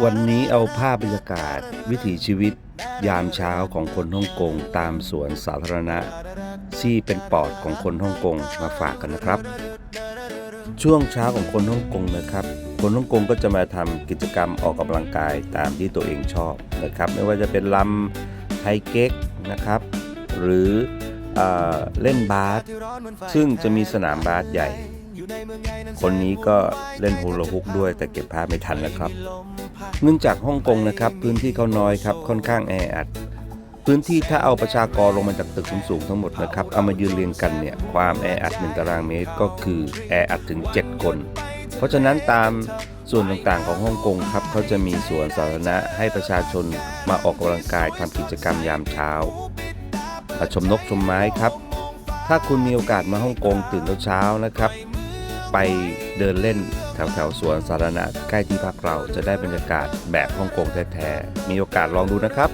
วันนี้เอาภาพบรรยากาศ วิถีชีวิต ยามเช้าของคนฮ่องกงตามสวนสาธารณะ ที่เป็นปอดของคนฮ่องกงมาฝากกันนะครับ ช่วงเช้าของคนฮ่องกงนะครับ คนฮ่องกงก็จะมาทำกิจกรรมออกกำลังกายตามที่ตัวเองชอบนะครับ ไม่ว่าจะเป็นลำไฮเก๊กนะครับ หรือเออเล่นบาสซึ่งจะมีสนามบาสใหญ่ คนนี้ก็เล่นฮูลาฮุกด้วยแต่เก็บภาพไม่ทันแล้วครับ เนื่องจากฮ่องกงนะครับ พื้นที่เขาน้อยครับค่อนข้างแออัด พื้นที่ถ้าเอาประชากรลงมาจากตึกสูงๆทั้งหมดนะครับเอามายืนเรียงกันเนี่ยความแออัดหนึ่งตารางเมตรก็คือแออัดถึง 7 คน เพราะฉะนั้นตามส่วนต่างๆของฮ่องกงครับเขาจะมีสวนสาธารณะให้ประชาชนมาออกกำลังกายทำกิจกรรมยามเช้ามาชมนกชมไม้ครับ ถ้าคุณมีโอกาสมาฮ่องกงตื่นเช้านะครับ ไปเดินเล่นแถวแถวๆสวนสาธารณะใกล้ที่พักเราจะได้บรรยากาศแบบฮ่องกงแท้ๆมีโอกาสลองดูนะครับ